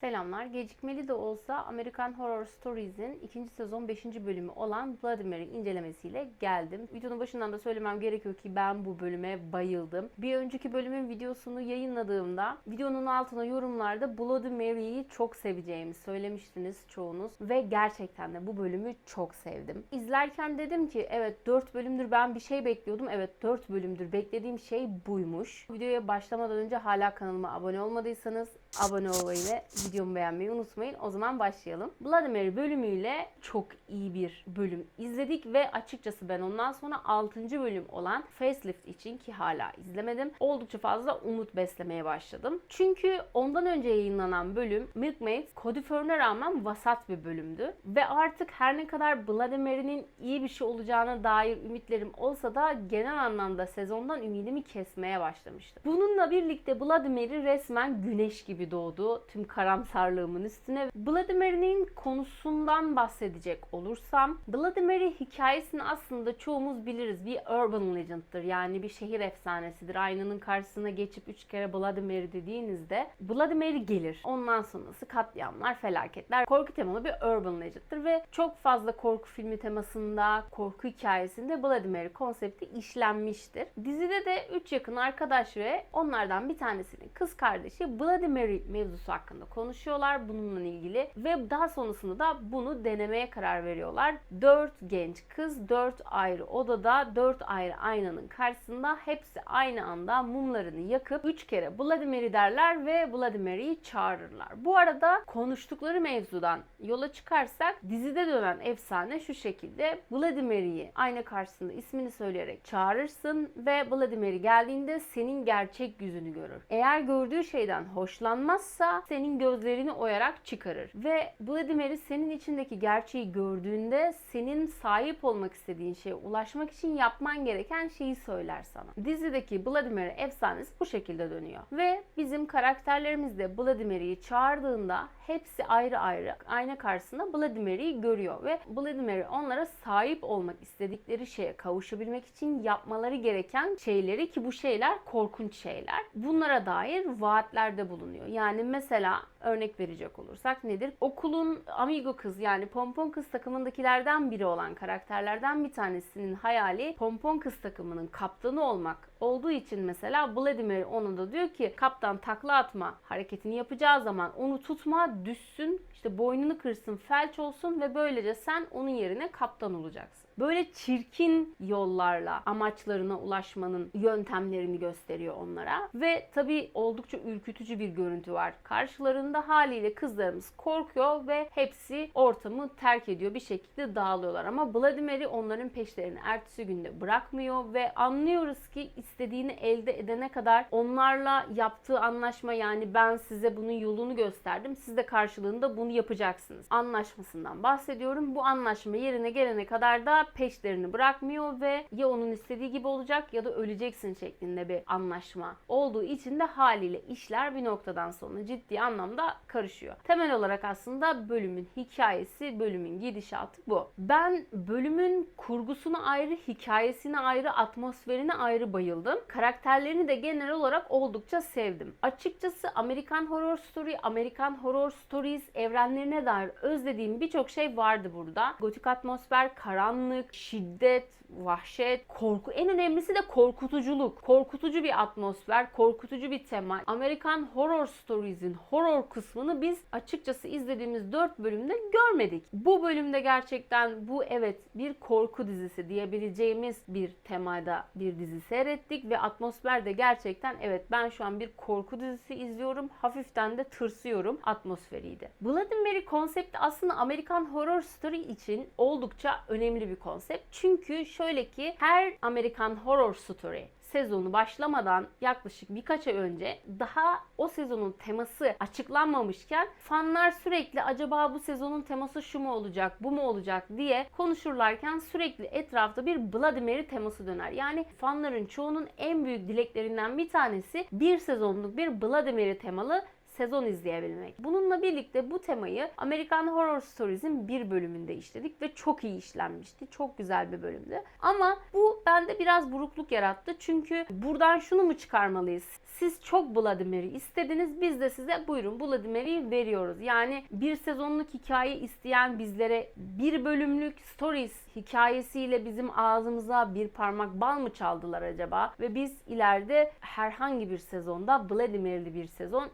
Selamlar. Gecikmeli de olsa American Horror Stories'in ikinci sezon 5. bölümü olan Vladimir'in incelemesiyle geldim. Videonun başından da söylemem gerekiyor ki ben bu bölüme bayıldım. Bir önceki bölümün videosunu yayınladığımda videonun altına yorumlarda Bloody Mary'yi çok seveceğimi söylemiştiniz çoğunuz ve gerçekten de bu bölümü çok sevdim. İzlerken dedim ki evet 4 bölümdür ben bir şey bekliyordum. Evet 4 bölümdür beklediğim şey buymuş. Videoya başlamadan önce hala kanalıma abone olmadıysanız abone olmayı ve videomu beğenmeyi unutmayın. O zaman başlayalım. Bloody Mary bölümüyle çok iyi bir bölüm izledik ve açıkçası ben ondan sonra 6. bölüm olan Facelift için ki hala izlemedim. Oldukça fazla umut beslemeye başladım. Çünkü ondan önce yayınlanan bölüm Milkmaid, Cody Fern'e rağmen vasat bir bölümdü. Ve artık her ne kadar Bloody Mary'nin iyi bir şey olacağına dair ümitlerim olsa da genel anlamda sezondan ümidimi kesmeye başlamıştım. Bununla birlikte Bloody resmen güneş gibi doğdu tüm karamsarlığımın üstüne. Mary'nin konusundan bahsedecek olursam Mary hikayesini aslında çoğumuz biliriz. Bir urban legend'dır yani bir şehir efsanesidir. Aynanın karşısına geçip üç kere Mary dediğinizde Mary gelir. Ondan sonrası katliamlar, felaketler. Korku temalı bir urban legend'dır ve çok fazla korku filmi temasında, korku hikayesinde Mary konsepti işlenmiştir. Dizide de üç yakın arkadaş ve onlardan bir tanesinin kız kardeşi Bloody Mary mevzusu hakkında konuşuyorlar bununla ilgili ve daha sonrasında da bunu denemeye karar veriyorlar. 4 genç kız 4 ayrı odada 4 ayrı aynanın karşısında hepsi aynı anda mumlarını yakıp 3 kere Mary derler ve Mary'yi çağırırlar. Bu arada konuştukları mevzudan yola çıkarsak dizide dönen efsane şu şekilde Mary'yi ayna karşısında ismini söyleyerek çağırırsın ve Mary geldiğinde senin gerçek yüzünü görür. Eğer gördüğü şeyden hoşlanmazsa senin gözlerini oyarak çıkarır. Ve Mary senin içindeki gerçeği gördüğünde senin sahip olmak istediğin şeye ulaşmak için yapman gereken şeyi söyler sana. Dizideki Mary efsanesi bu şekilde dönüyor. Ve bizim karakterlerimiz de Mary'yi çağırdığında hepsi ayrı ayrı ayna karşısında Mary'yi görüyor ve Mary onlara sahip olmak istedikleri şeye kavuşabilmek için yapmaları gereken şeyleri ki bu şeyler korkunç şeyler. Bunlara dair vaatlerde bulunuyor. Yani mesela örnek verecek olursak nedir? Okulun amigo kız yani pompon kız takımındakilerden biri olan karakterlerden bir tanesinin hayali pompon kız takımının kaptanı olmak olduğu için mesela Vladimir ona da diyor ki kaptan takla atma hareketini yapacağı zaman onu tutma düşsün işte boynunu kırsın felç olsun ve böylece sen onun yerine kaptan olacaksın. Böyle çirkin yollarla amaçlarına ulaşmanın yöntemlerini gösteriyor onlara. Ve tabii oldukça ürkütücü bir görüntü var. Karşılarında haliyle kızlarımız korkuyor ve hepsi ortamı terk ediyor. Bir şekilde dağılıyorlar. Ama Vladimir'i onların peşlerini ertesi günde bırakmıyor ve anlıyoruz ki istediğini elde edene kadar onlarla yaptığı anlaşma yani ben size bunun yolunu gösterdim. Siz de karşılığında bunu yapacaksınız. Anlaşmasından bahsediyorum. Bu anlaşma yerine gelene kadar da peşlerini bırakmıyor ve ya onun istediği gibi olacak ya da öleceksin şeklinde bir anlaşma olduğu için de haliyle işler bir noktadan sonra ciddi anlamda karışıyor. Temel olarak aslında bölümün hikayesi, bölümün gidişatı bu. Ben bölümün kurgusuna ayrı, hikayesine ayrı, atmosferine ayrı bayıldım. Karakterlerini de genel olarak oldukça sevdim. Açıkçası Amerikan Horror Story, Amerikan Horror Stories evrenlerine dair özlediğim birçok şey vardı burada. Gotik atmosfer, karanlık, şiddet, vahşet, korku. En önemlisi de korkutuculuk. Korkutucu bir atmosfer, korkutucu bir tema. Amerikan Horror Stories'in horror kısmını biz açıkçası izlediğimiz 4 bölümde görmedik. Bu bölümde gerçekten bu evet bir korku dizisi diyebileceğimiz bir temada bir dizi seyrettik ve atmosfer de gerçekten evet ben şu an bir korku dizisi izliyorum. Hafiften de tırsıyorum atmosferiydi. Bloody Mary konsepti aslında Amerikan Horror Story için oldukça önemli bir konsept. Çünkü şöyle ki her Amerikan Horror Story sezonu başlamadan yaklaşık birkaç ay önce daha o sezonun teması açıklanmamışken fanlar sürekli acaba bu sezonun teması şu mu olacak, bu mu olacak diye konuşurlarken sürekli etrafta bir Bloody Mary teması döner. Yani fanların çoğunun en büyük dileklerinden bir tanesi bir sezonluk bir Bloody Mary temalı sezon izleyebilmek. Bununla birlikte bu temayı American Horror Stories'in bir bölümünde işledik ve çok iyi işlenmişti. Çok güzel bir bölümdü. Ama bu bende biraz burukluk yarattı. Çünkü buradan şunu mu çıkarmalıyız? Siz çok Bloody Mary istediniz. Biz de size buyurun Bloody Mary'i veriyoruz. Yani bir sezonluk hikaye isteyen bizlere bir bölümlük stories hikayesiyle bizim ağzımıza bir parmak bal mı çaldılar acaba? Ve biz ileride herhangi bir sezonda Bloody Mary'li bir sezon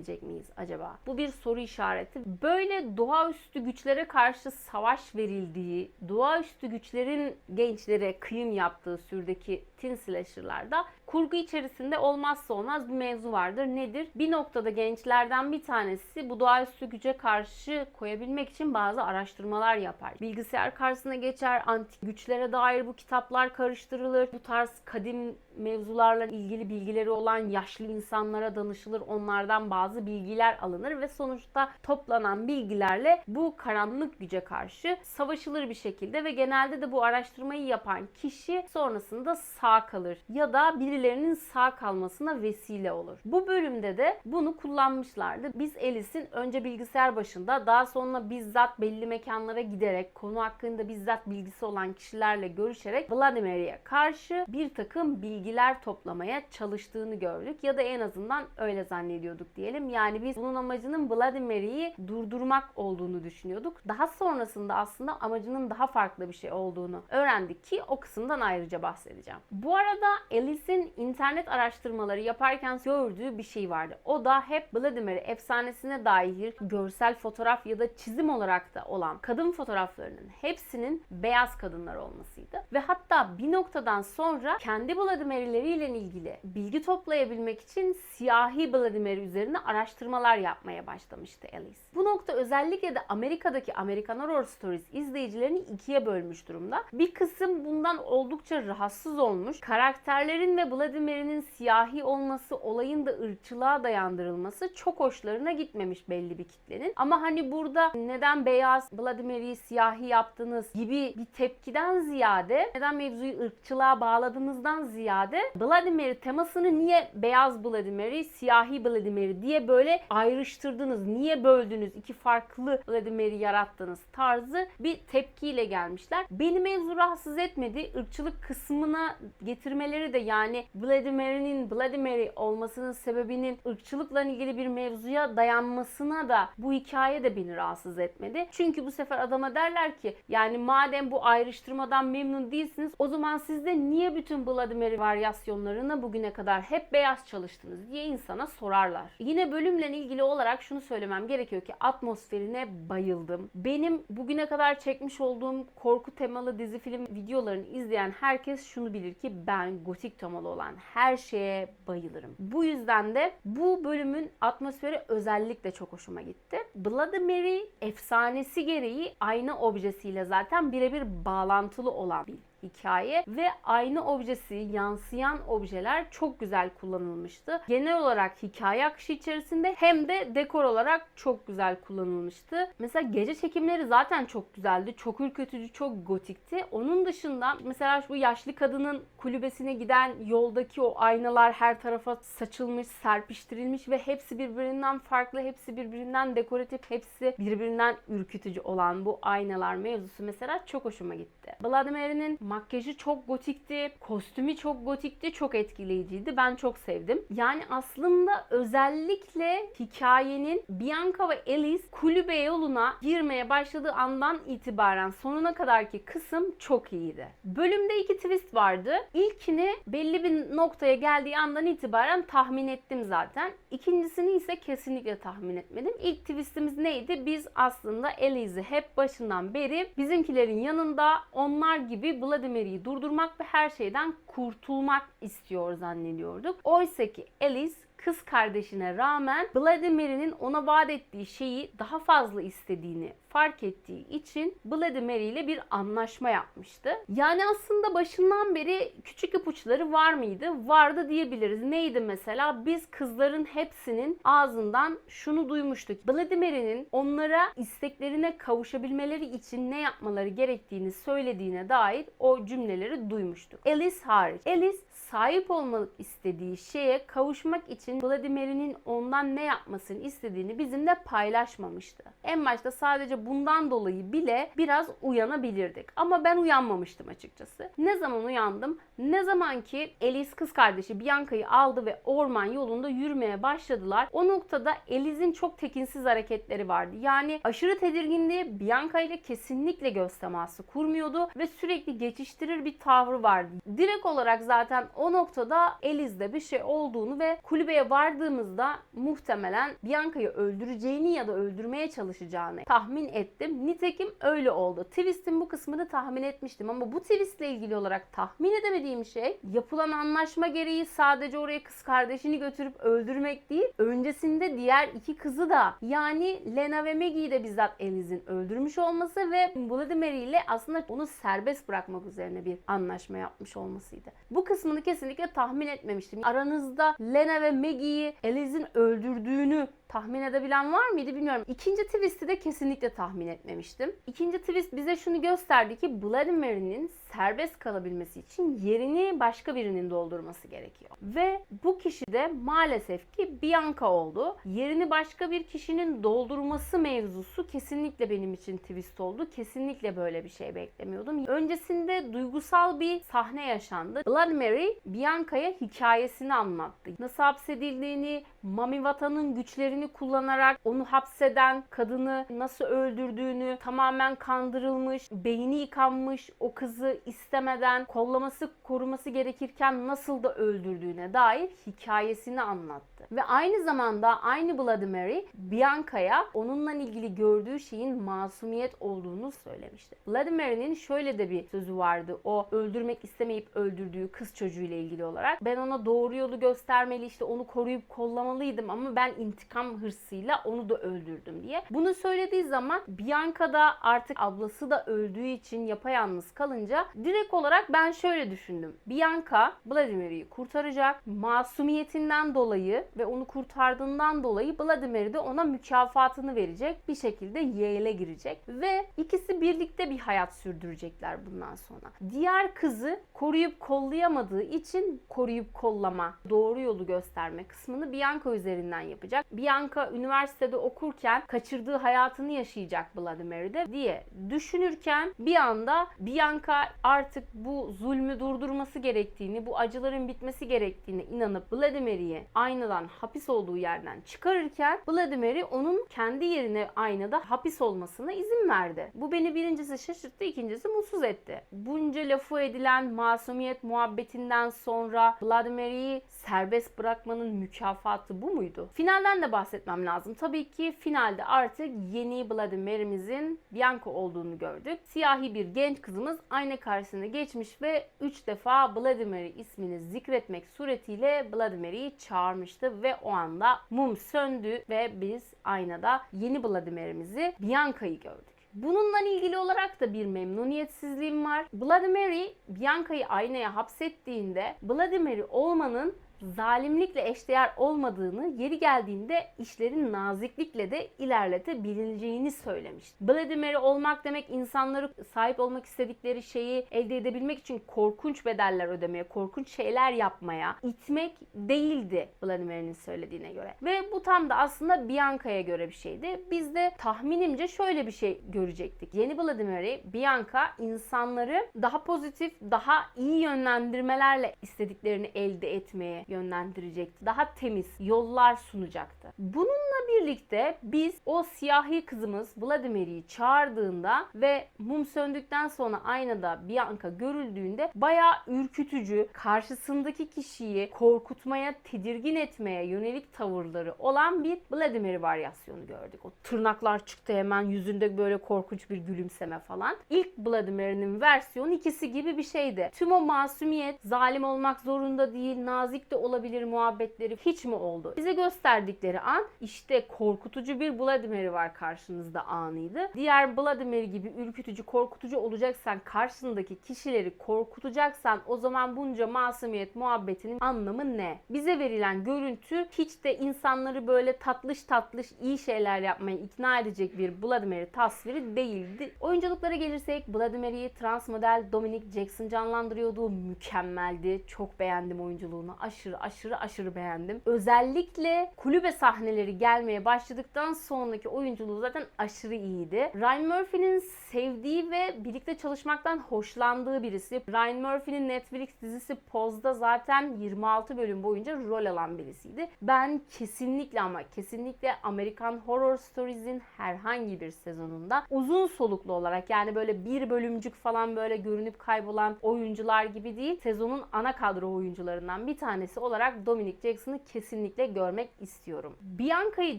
izlemeyecek miyiz acaba? Bu bir soru işareti. Böyle doğaüstü güçlere karşı savaş verildiği, doğaüstü güçlerin gençlere kıyım yaptığı sürdeki teen slasher'larda kurgu içerisinde olmazsa olmaz bir mevzu vardır. Nedir? Bir noktada gençlerden bir tanesi bu doğaüstü güce karşı koyabilmek için bazı araştırmalar yapar. Bilgisayar karşısına geçer, antik güçlere dair bu kitaplar karıştırılır. Bu tarz kadim mevzularla ilgili bilgileri olan yaşlı insanlara danışılır. Onlardan bazı bilgiler alınır ve sonuçta toplanan bilgilerle bu karanlık güce karşı savaşılır bir şekilde ve genelde de bu araştırmayı yapan kişi sonrasında sağ kalır ya da birilerinin sağ kalmasına vesile olur. Bu bölümde de bunu kullanmışlardı. Biz Alice'in önce bilgisayar başında daha sonra bizzat belli mekanlara giderek konu hakkında bizzat bilgisi olan kişilerle görüşerek Vladimir'e karşı bir takım bilgiler toplamaya çalıştığını gördük ya da en azından öyle zannediyorduk diyelim. Yani biz bunun amacının Vladimir'i durdurmak olduğunu düşünüyorduk. Daha sonrasında aslında amacının daha farklı bir şey olduğunu öğrendik ki o kısımdan ayrıca bahsedeceğim. Bu arada Alice'in internet araştırmaları yaparken gördüğü bir şey vardı. O da hep Vladimir efsanesine dair görsel fotoğraf ya da çizim olarak da olan kadın fotoğraflarının hepsinin beyaz kadınlar olmasıydı. Ve hatta bir noktadan sonra kendi Vladimir'leriyle ilgili bilgi toplayabilmek için siyahi Vladimir üzerine araştırmalar yapmaya başlamıştı Alice. Bu nokta özellikle de Amerika'daki American Horror Stories izleyicilerini ikiye bölmüş durumda. Bir kısım bundan oldukça rahatsız olmuş. Karakterlerin ve Vladimir'in siyahi olması, olayın da ırkçılığa dayandırılması çok hoşlarına gitmemiş belli bir kitlenin. Ama hani burada neden beyaz Vladimir'i siyahi yaptınız gibi bir tepkiden ziyade neden mevzuyu ırkçılığa bağladığınızdan ziyade Vladimir temasını niye beyaz Vladimir'i, siyahi Vladimir'i diye böyle ayrıştırdınız? Niye böldünüz? İki farklı Vladimir'i yarattınız tarzı bir tepkiyle gelmişler. Beni mevzu rahatsız etmedi. Irkçılık kısmına getirmeleri de yani Vladimir'in Vladimir olmasının sebebinin ırkçılıkla ilgili bir mevzuya dayanmasına da bu hikaye de beni rahatsız etmedi. Çünkü bu sefer adama derler ki yani madem bu ayrıştırmadan memnun değilsiniz o zaman siz de niye bütün Vladimir varyasyonlarına bugüne kadar hep beyaz çalıştınız diye insana sorarlar. Yine bölümle ilgili olarak şunu söylemem gerekiyor ki atmosferine bayıldım. Benim bugüne kadar çekmiş olduğum korku temalı dizi film videolarını izleyen herkes şunu bilir ki ben gotik temalı olan her şeye bayılırım. Bu yüzden de bu bölümün atmosferi özellikle çok hoşuma gitti. Bloody Mary efsanesi gereği aynı objesiyle zaten birebir bağlantılı olan bir hikaye ve aynı objesi yansıyan objeler çok güzel kullanılmıştı. Genel olarak hikaye akışı içerisinde hem de dekor olarak çok güzel kullanılmıştı. Mesela gece çekimleri zaten çok güzeldi. Çok ürkütücü, çok gotikti. Onun dışında mesela bu yaşlı kadının kulübesine giden yoldaki o aynalar her tarafa saçılmış, serpiştirilmiş ve hepsi birbirinden farklı, hepsi birbirinden dekoratif, hepsi birbirinden ürkütücü olan bu aynalar mevzusu mesela çok hoşuma gitti. Vladimir'in makyajı çok gotikti, kostümü çok gotikti, çok etkileyiciydi. Ben çok sevdim. Yani aslında özellikle hikayenin Bianca ve Alice kulübe yoluna girmeye başladığı andan itibaren sonuna kadarki kısım çok iyiydi. Bölümde iki twist vardı. İlkini belli bir noktaya geldiği andan itibaren tahmin ettim zaten. İkincisini ise kesinlikle tahmin etmedim. İlk twistimiz neydi? Biz aslında Alice'i hep başından beri bizimkilerin yanında onlar gibi Vladimir'i durdurmak ve her şeyden kurtulmak istiyor zannediyorduk. Oysa ki Alice kız kardeşine rağmen Vladimir'in ona vaat ettiği şeyi daha fazla istediğini fark ettiği için Vladimir ile bir anlaşma yapmıştı. Yani aslında başından beri küçük ipuçları var mıydı? Vardı diyebiliriz. Neydi mesela? Biz kızların hepsinin ağzından şunu duymuştuk. Vladimir'in onlara isteklerine kavuşabilmeleri için ne yapmaları gerektiğini söylediğine dair o cümleleri duymuştuk. Alice hariç. Alice sahip olmak istediği şeye kavuşmak için Vladimir'in ondan ne yapmasını istediğini bizimle paylaşmamıştı. En başta sadece bundan dolayı bile biraz uyanabilirdik. Ama ben uyanmamıştım açıkçası. Ne zaman uyandım? Ne zaman ki Elis kız kardeşi Bianca'yı aldı ve orman yolunda yürümeye başladılar. O noktada Elis'in çok tekinsiz hareketleri vardı. Yani aşırı tedirginliği Bianca ile kesinlikle göz teması kurmuyordu ve sürekli geçiştirir bir tavrı vardı. Direkt olarak zaten o noktada Elis'de bir şey olduğunu ve kulübeye vardığımızda muhtemelen Bianca'yı öldüreceğini ya da öldürmeye çalışacağını tahmin ettim. Nitekim öyle oldu. Twist'in bu kısmını tahmin etmiştim ama bu twistle ilgili olarak tahmin edemediğim şey yapılan anlaşma gereği sadece oraya kız kardeşini götürüp öldürmek değil. Öncesinde diğer iki kızı da yani Lena ve Maggie'yi de bizzat Elis'in öldürmüş olması ve Vladimir ile aslında onu serbest bırakmak üzerine bir anlaşma yapmış olmasıydı. Bu kısmını kesinlikle tahmin etmemiştim. Aranızda Lena ve Maggie'yi Elis'in öldürdüğünü tahmin edebilen var mıydı bilmiyorum. İkinci twist'i de kesinlikle tahmin etmemiştim. İkinci twist bize şunu gösterdi ki Vladimir'in serbest kalabilmesi için yerini başka birinin doldurması gerekiyor. Ve bu kişi de maalesef ki Bianca oldu. Yerini başka bir kişinin doldurması mevzusu kesinlikle benim için twist oldu. Kesinlikle böyle bir şey beklemiyordum. Öncesinde duygusal bir sahne yaşandı. Vladimir Bianca'ya hikayesini anlattı. Nasıl hapsedildiğini, Mami Vatan'ın güçlerini kullanarak onu hapseden kadını nasıl öldürdüğünü, tamamen kandırılmış, beyni yıkanmış, o kızı istemeden kollaması, koruması gerekirken nasıl da öldürdüğüne dair hikayesini anlattı. Ve aynı zamanda aynı Vladimir'i Bianca'ya onunla ilgili gördüğü şeyin masumiyet olduğunu söylemişti. Vladimir'in şöyle de bir sözü vardı. O öldürmek istemeyip öldürdüğü kız çocuğuyla ilgili olarak. Ben ona doğru yolu göstermeli işte onu koruyup kollamalıydım ama ben intikam hırsıyla onu da öldürdüm diye. Bunu söylediği zaman Bianca da artık ablası da öldüğü için yapayalnız kalınca direkt olarak ben şöyle düşündüm. Bianca Vladimir'i kurtaracak. Masumiyetinden dolayı ve onu kurtardığından dolayı Vladimir de ona mükafatını verecek. Bir şekilde yeğle girecek ve ikisi birlikte bir hayat sürdürecekler bundan sonra. Diğer kızı koruyup kollayamadığı için koruyup kollama, doğru yolu gösterme kısmını Bianca üzerinden yapacak. Bianca üniversitede okurken kaçırdığı hayatını yaşayacak Vladimir'de diye düşünürken bir anda Bianca artık bu zulmü durdurması gerektiğini, bu acıların bitmesi gerektiğini inanıp Vladimir'i aynadan hapis olduğu yerden çıkarırken Vladimir'i onun kendi yerine aynada hapis olmasına izin verdi. Bu beni birincisi şaşırttı, ikincisi mutsuz etti. Bunca lafı edilen masumiyet muhabbetinden sonra Vladimir'i serbest bırakmanın mükafatı bu muydu? Finalden de bahsetmem lazım. Tabii ki finalde artık yeni Vladimir'imizin Bianca olduğunu gördük. Siyahi bir genç kızımız ayna karşısına geçmiş ve 3 defa Vladimir ismini zikretmek suretiyle Vladimir'i çağırmıştı ve o anda mum söndü ve biz aynada yeni Vladimir'imizi Bianca'yı gördük. Bununla ilgili olarak da bir memnuniyetsizliğim var. Vladimir Bianca'yı aynaya hapsettiğinde Vladimir olmanın zalimlikle eşdeğer olmadığını, yeri geldiğinde işlerin naziklikle de ilerletebileceğini söylemiş. Vladimir olmak demek insanları sahip olmak istedikleri şeyi elde edebilmek için korkunç bedeller ödemeye, korkunç şeyler yapmaya itmek değildi Vladimir'in söylediğine göre. Ve bu tam da aslında Bianca'ya göre bir şeydi. Biz de tahminimce şöyle bir şey görecektik. Yeni Vladimir'i Bianca insanları daha pozitif, daha iyi yönlendirmelerle istediklerini elde etmeye yönlendirecekti. Daha temiz yollar sunacaktı. Bununla birlikte biz o siyahi kızımız Vladimir'i çağırdığında ve mum söndükten sonra aynada Bianca görüldüğünde bayağı ürkütücü, karşısındaki kişiyi korkutmaya, tedirgin etmeye yönelik tavırları olan bir Vladimir varyasyonu gördük. O tırnaklar çıktı hemen yüzünde böyle korkunç bir gülümseme falan. İlk Vladimir'in versiyonu ikisi gibi bir şeydi. Tüm o masumiyet, zalim olmak zorunda değil, nazik de olabilir muhabbetleri hiç mi oldu? Bize gösterdikleri an işte korkutucu bir Vladimir var karşınızda anıydı. Diğer Vladimir gibi ürkütücü, korkutucu olacaksan karşındaki kişileri korkutacaksan o zaman bunca masumiyet muhabbetinin anlamı ne? Bize verilen görüntü hiç de insanları böyle tatlış tatlış iyi şeyler yapmaya ikna edecek bir Vladimir tasviri değildi. Oyunculuklara gelirsek Vladimir'i trans model Dominic Jackson canlandırıyordu. Mükemmeldi. Çok beğendim oyunculuğunu. Aşırı aşırı aşırı aşırı beğendim. Özellikle kulübe sahneleri gelmeye başladıktan sonraki oyunculuğu zaten aşırı iyiydi. Ryan Murphy'nin sevdiği ve birlikte çalışmaktan hoşlandığı birisi. Ryan Murphy'nin Netflix dizisi Pose'da zaten 26 bölüm boyunca rol alan birisiydi. Ben kesinlikle ama kesinlikle American Horror Stories'in herhangi bir sezonunda uzun soluklu olarak yani böyle bir bölümcük falan böyle görünüp kaybolan oyuncular gibi değil sezonun ana kadro oyuncularından bir tanesi olarak Dominic Jackson'ı kesinlikle görmek istiyorum. Bianca'yı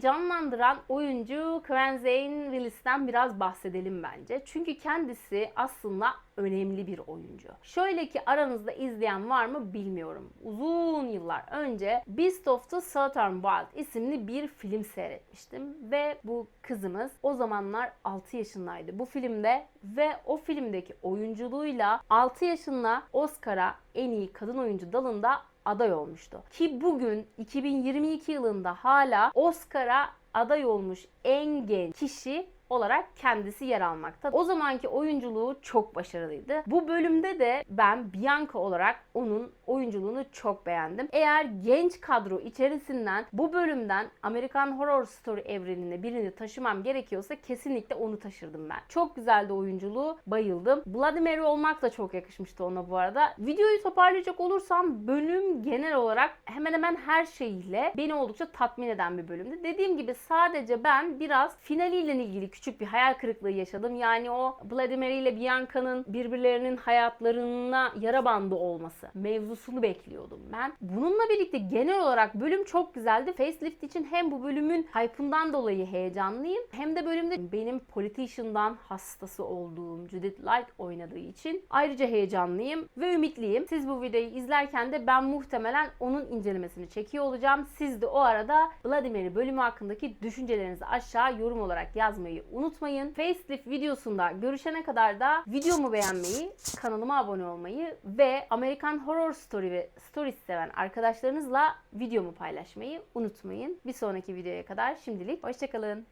canlandıran oyuncu Quen Zane Willis'ten biraz bahsedelim bence. Çünkü kendisi aslında önemli bir oyuncu. Şöyle ki aranızda izleyen var mı bilmiyorum. Uzun yıllar önce Beast of the Southern Wild isimli bir film seyretmiştim ve bu kızımız o zamanlar 6 yaşındaydı bu filmde ve o filmdeki oyunculuğuyla 6 yaşında Oscar'a en iyi kadın oyuncu dalında aday olmuştu. Ki bugün 2022 yılında hala Oscar'a aday olmuş en genç kişi olarak kendisi yer almakta. O zamanki oyunculuğu çok başarılıydı. Bu bölümde de ben Bianca olarak onun oyunculuğunu çok beğendim. Eğer genç kadro içerisinden bu bölümden American Horror Story evrenine birini taşımam gerekiyorsa kesinlikle onu taşırdım ben. Çok güzeldi oyunculuğu. Bayıldım. Bloody Mary olmak da çok yakışmıştı ona bu arada. Videoyu toparlayacak olursam bölüm genel olarak hemen hemen her şeyiyle beni oldukça tatmin eden bir bölümdü. Dediğim gibi sadece ben biraz finaliyle ilgili küçük bir hayal kırıklığı yaşadım. Yani o Mary ile Bianca'nın birbirlerinin hayatlarına yara bandı olması mevzusunu bekliyordum ben. Bununla birlikte genel olarak bölüm çok güzeldi. Facelift için hem bu bölümün hype'ından dolayı heyecanlıyım hem de bölümde benim Politician'dan hastası olduğum Judith Light oynadığı için ayrıca heyecanlıyım ve ümitliyim. Siz bu videoyu izlerken de ben muhtemelen onun incelemesini çekiyor olacağım. Siz de o arada Mary bölümü hakkındaki düşüncelerinizi aşağı yorum olarak yazmayı unutmayın. Facelift videosunda görüşene kadar da videomu beğenmeyi, kanalıma abone olmayı ve American Horror Story ve Stories seven arkadaşlarınızla videomu paylaşmayı unutmayın. Bir sonraki videoya kadar şimdilik hoşçakalın.